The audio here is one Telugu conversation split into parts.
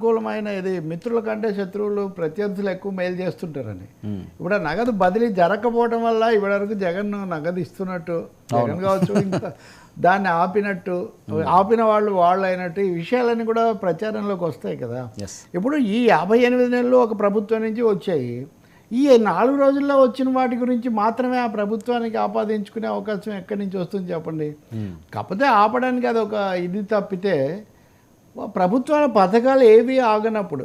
అనుకూలమైన ఇది మిత్రుల కంటే శత్రువులు ప్రత్యర్థులు ఎక్కువ మేలు చేస్తుంటారని. ఇప్పుడు నగదు బదిలీ జరగకపోవడం వల్ల ఇప్పటివరకు జగన్ నగదు ఇస్తున్నట్టు జగన్ కావచ్చు ఇంకా దాన్ని ఆపినట్టు ఆపిన వాళ్ళు వాళ్ళు అయినట్టు ఈ విషయాలన్నీ కూడా ప్రచారంలోకి వస్తాయి కదా. ఇప్పుడు ఈ యాభై ఎనిమిది నెలలు ఒక ప్రభుత్వం నుంచి వచ్చాయి. ఈ నాలుగు రోజుల్లో వచ్చిన వాటి గురించి మాత్రమే ఆ ప్రభుత్వానికి ఆపాదించుకునే అవకాశం ఎక్కడి నుంచి వస్తుంది చెప్పండి? కాకపోతే ఆపడానికి అది ఒక ఇది తప్పితే ప్రభుత్వాల పథకాలు ఏవి ఆగనప్పుడు?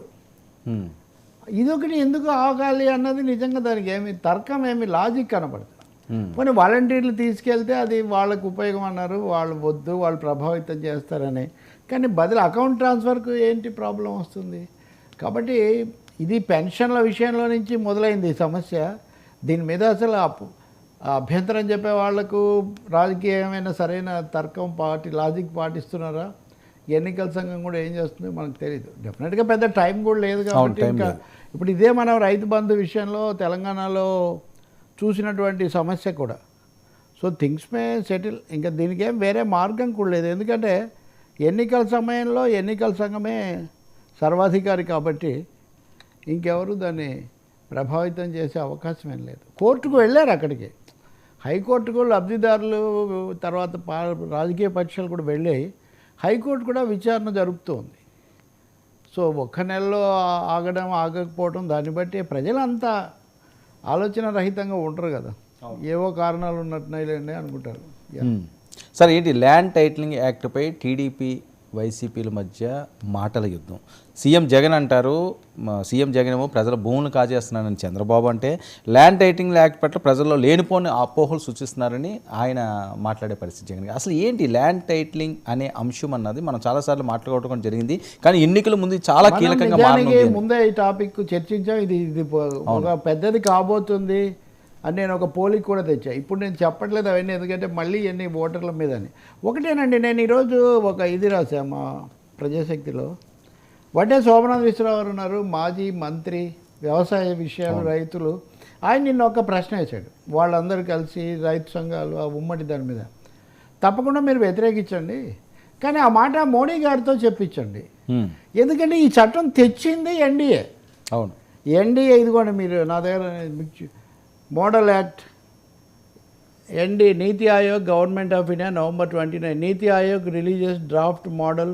ఇదొకటి ఎందుకు ఆగాలి అన్నది నిజంగా దానికి ఏమి తర్కం ఏమి లాజిక్ కనపడదు. పోనీ వాలంటీర్లు తీసుకెళ్తే అది వాళ్ళకు ఉపయోగం అన్నారు వాళ్ళు వద్దు వాళ్ళు ప్రభావితం చేస్తారని. కానీ బదులు అకౌంట్ ట్రాన్స్ఫర్కు ఏంటి ప్రాబ్లం వస్తుంది? కాబట్టి ఇది పెన్షన్ల విషయంలో నుంచి మొదలైంది ఈ సమస్య. దీని మీద అసలు అభ్యంతరం చెప్పే వాళ్ళకు రాజకీయమైన సరైన తర్కం పాటి లాజిక్ పాటిస్తున్నారా? ఎన్నికల సంఘం కూడా ఏం చేస్తుందో మనకు తెలియదు డెఫినెట్గా పెద్ద టైం కూడా లేదు కాబట్టి ఇంకా ఇప్పుడు ఇదే మనం రైతు బంధు విషయంలో తెలంగాణలో చూసినటువంటి సమస్య కూడా. సో థింగ్స్ మే సెటిల్ ఇంకా దీనికి ఏం వేరే మార్గం కూడా లేదు. ఎందుకంటే ఎన్నికల సమయంలో ఎన్నికల సంఘమే సర్వాధికారి కాబట్టి ఇంకెవరు దాన్ని ప్రభావితం చేసే అవకాశం ఏం లేదు. కోర్టుకు వెళ్ళారు అక్కడికి. హైకోర్టుకు లబ్ధిదారులు తర్వాత రాజకీయ పక్షాలు కూడా వెళ్ళాయి. హైకోర్టు కూడా విచారణ జరుపుతోంది. సో ఒక్క నెలలో ఆగడం ఆగకపోవడం దాన్ని బట్టి ప్రజలంతా ఆలోచన రహితంగా ఉంటారు కదా. ఏవో కారణాలు ఉన్నట్టున్నాయిలేండి అనుకుంటారు. సార్ ఏంటి ల్యాండ్ టైటిలింగ్ యాక్ట్పై టీడీపీ వైసీపీల మధ్య మాటల యుద్ధం. సీఎం జగన్ అంటారు సీఎం జగన్ ఏమో ప్రజల భూములు కాజేస్తున్నానని చంద్రబాబు అంటే ల్యాండ్ టైటిలింగ్ యాక్ట్ పట్ల ప్రజల్లో లేనిపోని అపోహలు సూచిస్తున్నారని ఆయన మాట్లాడే పరిస్థితి జగన్. అసలు ఏంటి ల్యాండ్ టైటిలింగ్ అనే అంశం అన్నది మనం చాలాసార్లు మాట్లాడుకోవడం జరిగింది కానీ ఎన్నికల ముందు చాలా కీలకంగా ముందే ఈ టాపిక్ చర్చించాం ఇది ఇది పెద్దది కాబోతుంది. అని నేను ఒక పోలిక కూడా తెచ్చా. ఇప్పుడు నేను చెప్పట్లేదు అవన్నీ ఎందుకంటే మళ్ళీ ఎన్ని ఓటర్ల మీద అని ఒకటేనండి నేను ఈరోజు ఒక ఇది రాసా మా ప్రజాశక్తిలో. వడ్డే సోమనాథ్ విశ్వరావు గారు ఉన్నారు మాజీ మంత్రి వ్యవసాయ విషయాలు రైతులు. ఆయన నిన్న ఒక ప్రశ్న వేశాడు. వాళ్ళందరూ కలిసి రైతు సంఘాలు ఆ ఉమ్మడి దాని మీద. తప్పకుండా మీరు వ్యతిరేకించండి. కానీ ఆ మాట మోడీ గారితో చెప్పించండి. ఎందుకంటే ఈ చట్టం తెచ్చింది ఎన్డీఏ. అవును. ఎన్డీఏ ఇదిగోండి మీరు నా దగ్గర model act and NITI Aayog government of India November twenty nine. NITI Aayog religious draft model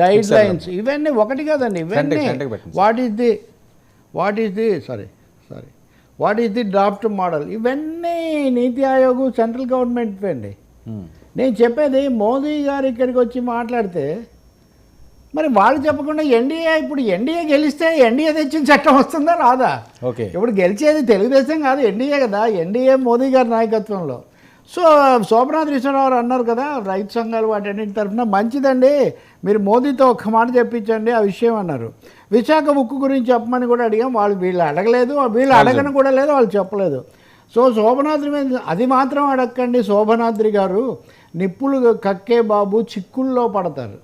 guidelines ఇవన్నీ ఒకటి కదండి ఇవన్నీ. What is the what is the sorry sorry what is the draft model? ఇవన్నీ నీతి ఆయోగ్ సెంట్రల్ గవర్నమెంట్ అండి. హ్మ్. నేను చెప్పేది మోదీ గారు ఇక్కడికి వచ్చి మాట్లాడితే మరి వాళ్ళు చెప్పకుండా ఎన్డీఏ ఇప్పుడు ఎన్డీఏ గెలిస్తే ఎన్డీఏ తెచ్చిన చట్టం వస్తుందా రాదా? ఓకే. ఇప్పుడు గెలిచేది తెలుగుదేశం కాదు ఎన్డీఏ కదా ఎన్డీఏ మోదీ గారి నాయకత్వంలో. సో శోభనాథ్ విశ్వరావు అన్నారు కదా రైతు సంఘాలు వాటన్నిటి తరఫున మంచిదండి మీరు మోదీతో ఒక్క మాట చెప్పించండి ఆ విషయం అన్నారు. విశాఖ ఉక్కు గురించి చెప్పమని కూడా అడిగాం వాళ్ళు వీళ్ళు అడగలేదు వీళ్ళు అడగను కూడా లేదు వాళ్ళు చెప్పలేదు. సో శోభనాద్రి మీద అది మాత్రం అడగండి శోభనాద్రి గారు నిప్పులు కక్కే బాబు చిక్కుల్లో పడతారు.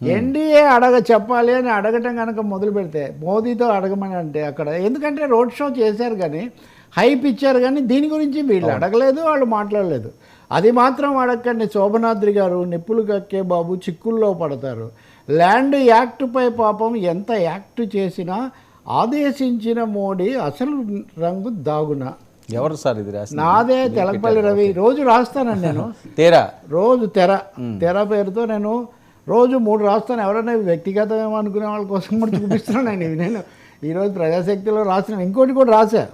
ఎన్డీఏ అడగ చెప్పాలి అని అడగటం కనుక మొదలు పెడితే మోదీతో అడగమని అంటే అక్కడ ఎందుకంటే రోడ్ షో చేశారు కానీ హైప్ ఇచ్చారు కానీ దీని గురించి వీళ్ళు అడగలేదు వాళ్ళు మాట్లాడలేదు. అది మాత్రం అడగండి శోభనాద్రి గారు నిప్పులు కక్కే బాబు చిక్కుల్లో పడతారు. ల్యాండ్ యాక్ట్పై పాపం ఎంత యాక్ట్ చేసినా ఆదేశించిన మోడీ అసలు రంగు దాగున. ఎవరు సార్ ఇది రాసి నాదే తెలకపల్లి రవి. రోజు రాస్తానండి నేను. తేరా. రోజు తెర. తెర పేరుతో నేను రోజు మూడు రాస్తాను. ఎవరైనా వ్యక్తిగతమేమో అనుకునే వాళ్ళ కోసం కూడా చూపిస్తున్నాను ఇవి నేను ఈరోజు ప్రజాశక్తిలో రాసిన ఇంకోటి కూడా రాశా.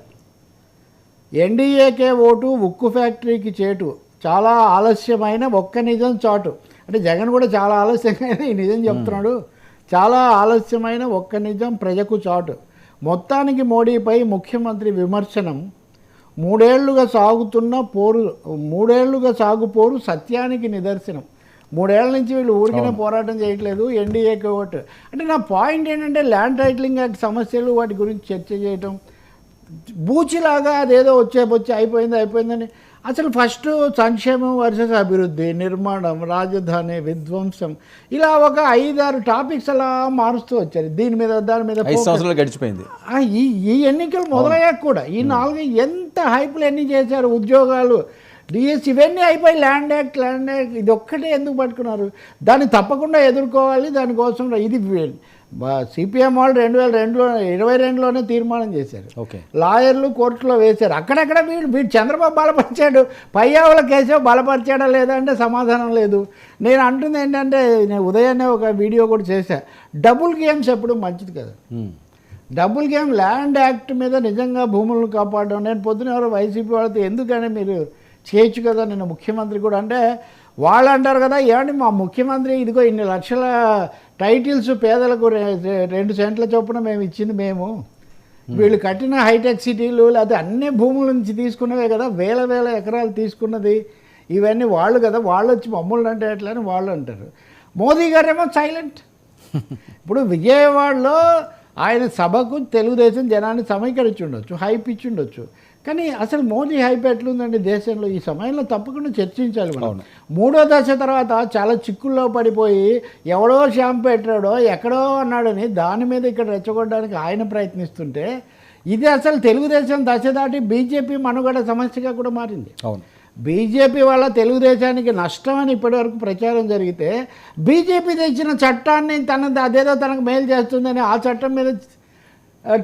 ఎన్డీఏకే ఓటు ఉక్కు ఫ్యాక్టరీకి చేటు. చాలా ఆలస్యమైన ఒక్క నిజం చాటు. అంటే జగన్ కూడా చాలా ఆలస్యంగా ఈ నిజం చెప్తున్నాడు. చాలా ఆలస్యమైన ఒక్క నిజం ప్రజకు చాటు. మొత్తానికి మోడీపై ముఖ్యమంత్రి విమర్శనం. మూడేళ్ళుగా సాగుతున్న పోరు మూడేళ్ళుగా సాగు పోరు సత్యానికి నిదర్శనం. మూడేళ్ళ నుంచి వీళ్ళు ఊరికినే పోరాటం చేయట్లేదు. ఎన్డీఏకి ఓటు. అంటే నా పాయింట్ ఏంటంటే ల్యాండ్ టైటిలింగ్ యాక్ట్ సమస్యలు వాటి గురించి చర్చ చేయటం. బూచిలాగా అదేదో వచ్చే వచ్చి అయిపోయింది అయిపోయిందని. అసలు ఫస్ట్ సంక్షేమం వర్సెస్ అభివృద్ధి నిర్మాణం రాజధాని విధ్వంసం. ఇలా ఒక ఐదారు టాపిక్స్ అలా మారుస్తూ వచ్చారు. దీని మీద దాని మీద గడిచిపోయింది. ఈ ఈ ఎన్నికలు మొదలయ్యాక కూడా ఈ నాలుగు ఎంత హైప్లు ఎన్ని చేశారు? ఉద్యోగాలు డిఎస్ ఇవన్నీ అయిపోయి ల్యాండ్ యాక్ట్ ల్యాండ్ యాక్ట్ ఇది ఒక్కటే ఎందుకు పట్టుకున్నారు? దాన్ని తప్పకుండా ఎదుర్కోవాలి దానికోసం ఇది సిపిఎం వాళ్ళు రెండు వేల రెండులో ఇరవై రెండులోనే తీర్మానం చేశారు. ఓకే. లాయర్లు కోర్టులో వేశారు. అక్కడక్కడ వీడు వీడు చంద్రబాబు బలపరిచాడు. పయ్యావుల కేశవ్ బలపరిచాడా లేదా అంటే సమాధానం లేదు. నేను అంటుంది ఏంటంటే నేను ఉదయాన్నే ఒక వీడియో కూడా చేశా. డబుల్ గేమ్స్ ఎప్పుడు మంచిది కదా. డబుల్ గేమ్ ల్యాండ్ యాక్ట్ మీద నిజంగా భూములను కాపాడడం. నేను పొద్దున ఎవరో వైసీపీ వాళ్ళతో ఎందుకని మీరు చేయొచ్చు కదా నేను ముఖ్యమంత్రి కూడా. అంటే వాళ్ళు అంటారు కదా ఏమండి మా ముఖ్యమంత్రి ఇదిగో ఇన్ని లక్షల టైటిల్స్ పేదలకు రెండు సెంట్ల చొప్పున మేము ఇచ్చింది మేము. వీళ్ళు కట్టిన హైటెక్ సిటీలు లేకపోతే అన్ని భూముల నుంచి తీసుకున్నవే కదా వేల వేల ఎకరాలు తీసుకున్నది. ఇవన్నీ వాళ్ళు కదా వాళ్ళు వచ్చి మమ్మల్ని అంటే ఎట్లా అని వాళ్ళు అంటారు. మోదీ గారేమో సైలెంట్. ఇప్పుడు విజయవాడలో ఆయన సభకు తెలుగుదేశం జనాన్ని సమీకరించి ఉండొచ్చు హైప్ ఇచ్చి ఉండొచ్చు కానీ అసలు మోదీ హైప్ ఎట్లుందండి దేశంలో? ఈ సమయంలో తప్పకుండా చర్చించాలి మనం. మూడో దశ తర్వాత చాలా చిక్కుల్లో పడిపోయి ఎవడో షాంపు పెట్టాడో ఎక్కడో అన్నాడని దాని మీద ఇక్కడ రెచ్చగొట్టడానికి ఆయన ప్రయత్నిస్తుంటే ఇది అసలు తెలుగుదేశం దశ దాటి బీజేపీ మనుగడ సమస్యగా కూడా మారింది. అవును. బీజేపీ వల్ల తెలుగుదేశానికి నష్టం అని ఇప్పటివరకు ప్రచారం జరిగితే బీజేపీ తెచ్చిన చట్టాన్ని తన అదేదో తనకు మేలు చేస్తుందని ఆ చట్టం మీద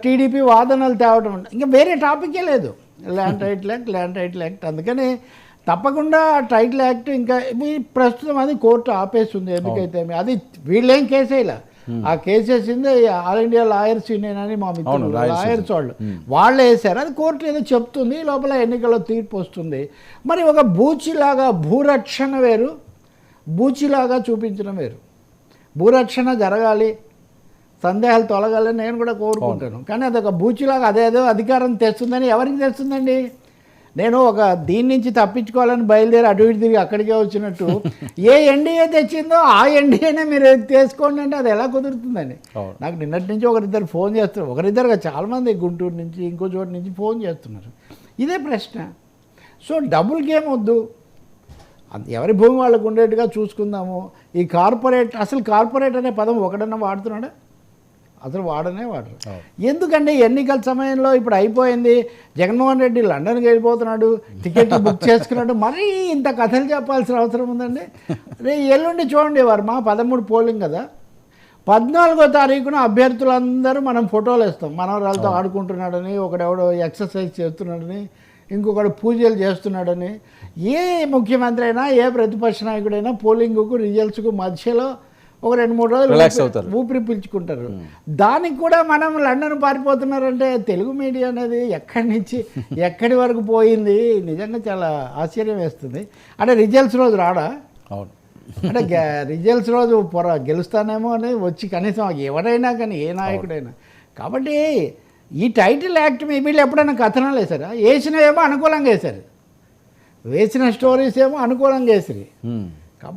టీడీపీ వాదనలు తేవడం ఇంకా వేరే టాపికే లేదు. Land title act land title act అందుకని తప్పకుండా టైటిల్ యాక్ట్ ఇంకా ప్రస్తుతం అది కోర్టు ఆపేస్తుంది ఎందుకైతే అది వీళ్ళేం కేసేలా? ఆ కేసేసింది ఆల్ ఇండియా లాయర్స్ యూనియన్ అని మా మిత్రులు లాయర్స్ వాళ్ళు. వాళ్ళు వేశారు. అది కోర్టు ఏదో చెప్తుంది లోపల ఎన్నికల్లో తీర్పు వస్తుంది. మరి ఒక బూచిలాగా భూరక్షణ వేరు బూచిలాగా చూపించడం వేరు. భూరక్షణ జరగాలి సందేహాలు తొలగాలని నేను కూడా కోరుకుంటాను. కానీ అది ఒక బూచిలాగా అదేదో అధికారం తెస్తుందని ఎవరికి తెస్తుందండి నేను ఒక దీని నుంచి తప్పించుకోవాలని బయలుదేరి అటు ఇటు తిరిగి అక్కడికే వచ్చినట్టు ఏ ఎన్డీఏ తెచ్చిందో ఆ ఎన్డీఏనే మీరు తీసుకోండి అంటే అది ఎలా కుదురుతుందని. నాకు నిన్నటి నుంచి ఒకరిద్దరు ఫోన్ చేస్తున్నారు. ఒకరిద్దరుగా చాలామంది గుంటూరు నుంచి ఇంకో చోటు నుంచి ఫోన్ చేస్తున్నారు. ఇదే ప్రశ్న. సో డబుల్ గేమ్ వద్దు. ఎవరి భూమి వాళ్ళకు ఉండేట్టుగా చూసుకుందాము. ఈ కార్పొరేట్ అసలు కార్పొరేట్ అనే పదం ఒకడన్నా వాడుతున్నాడా? అసలు వాడనే వాడరు. ఎందుకంటే ఎన్నికల సమయంలో ఇప్పుడు అయిపోయింది జగన్మోహన్ రెడ్డి లండన్కి వెళ్ళిపోతున్నాడు టికెట్లు బుక్ చేసుకున్నాడు. మరీ ఇంత కథలు చెప్పాల్సిన అవసరం ఉందండి. రే ఎల్లుండి చూడండి వర్మ పదమూడు పోలింగ్ కదా. పద్నాలుగో తారీఖున అభ్యర్థులందరూ మనం ఫోటోలు వేస్తాం. మనవరాలతో ఆడుకుంటున్నాడని ఒకడెవడో ఎక్సర్సైజ్ చేస్తున్నాడని ఇంకొకడు పూజలు చేస్తున్నాడని ఏ ముఖ్యమంత్రి అయినా ఏ ప్రతిపక్ష నాయకుడైనా పోలింగ్కు రిజల్ట్స్కు మధ్యలో ఒక రెండు మూడు రోజులు ఊపిరి- అవుతారు. ఊపిరి పీల్చుకుంటారు. దానికి కూడా మనం లండన్ పారిపోతున్నారంటే తెలుగు మీడియా అనేది ఎక్కడి నుంచి ఎక్కడి వరకు పోయింది? నిజంగా చాలా ఆశ్చర్యం వేస్తుంది. అంటే రిజల్ట్స్ రోజు రాడా? అవును. అంటే రిజల్ట్స్ రోజు పొర గెలుస్తానేమో అని వచ్చి కనీసం ఎవరైనా కానీ ఏ నాయకుడైనా. కాబట్టి ఈ టైటిల్ యాక్ట్ మీ వీళ్ళు ఎప్పుడైనా కథనాలు వేశారా? వేసినవేమో అనుకూలంగా వేశారు. వేసిన స్టోరీస్ ఏమో అనుకూలంగా వేసిరి.